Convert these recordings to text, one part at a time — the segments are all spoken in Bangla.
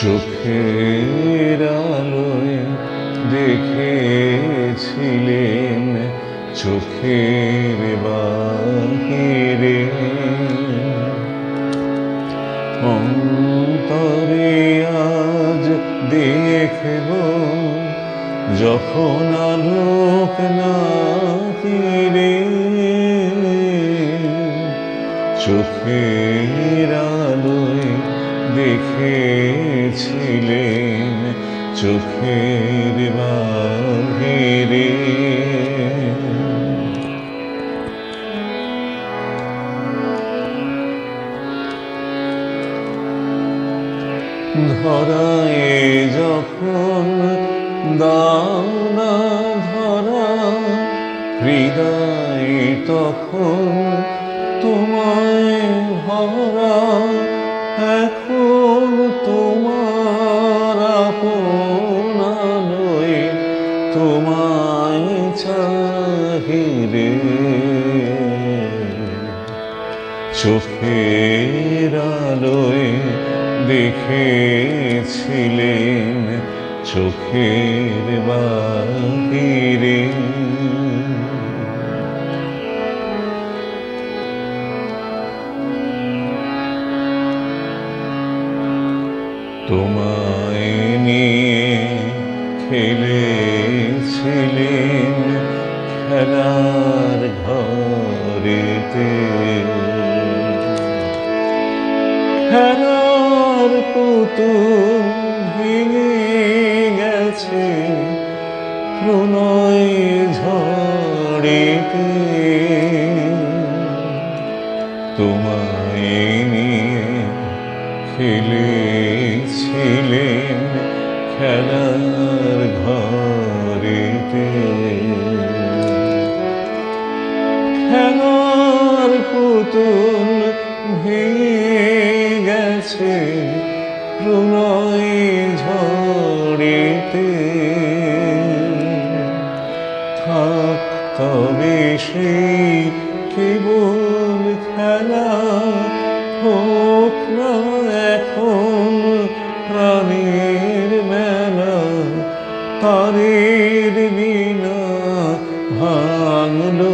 চোখের আলোয় দেখেছিলেন চোখের বাহিরে। অন্তরে আজ দেখব যখন আলোক না ফিরে। চোখের আলোয় দেখেছিলেন চোখের বাহিরে। ধরায় যখন দাও না ধরা হৃদয় তখন চাহিরে চোখের আলোয় দেখেছিলেন চোখের বাহিরে। তোমায় নিয়ে খেলেছিলেন খেলার ঘরেতে। খেলার পুতুল ভেঙে গেছে প্রণয় ঝড়েতে। তোমায় নিয়ে খেলেছিলেন খেলার ঘরেতে। পুতুল ভেঙে গেছে প্রণয় ঝড়েতে। থাক তবে সেই কেবল খেলা হোক না এখন প্রাণের মেলা, তারের বিনা ভাঙলো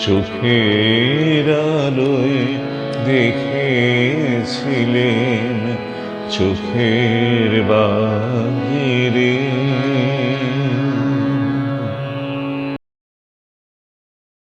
চোখের আলোয় দেখেছিলেন চোখের বাহিরে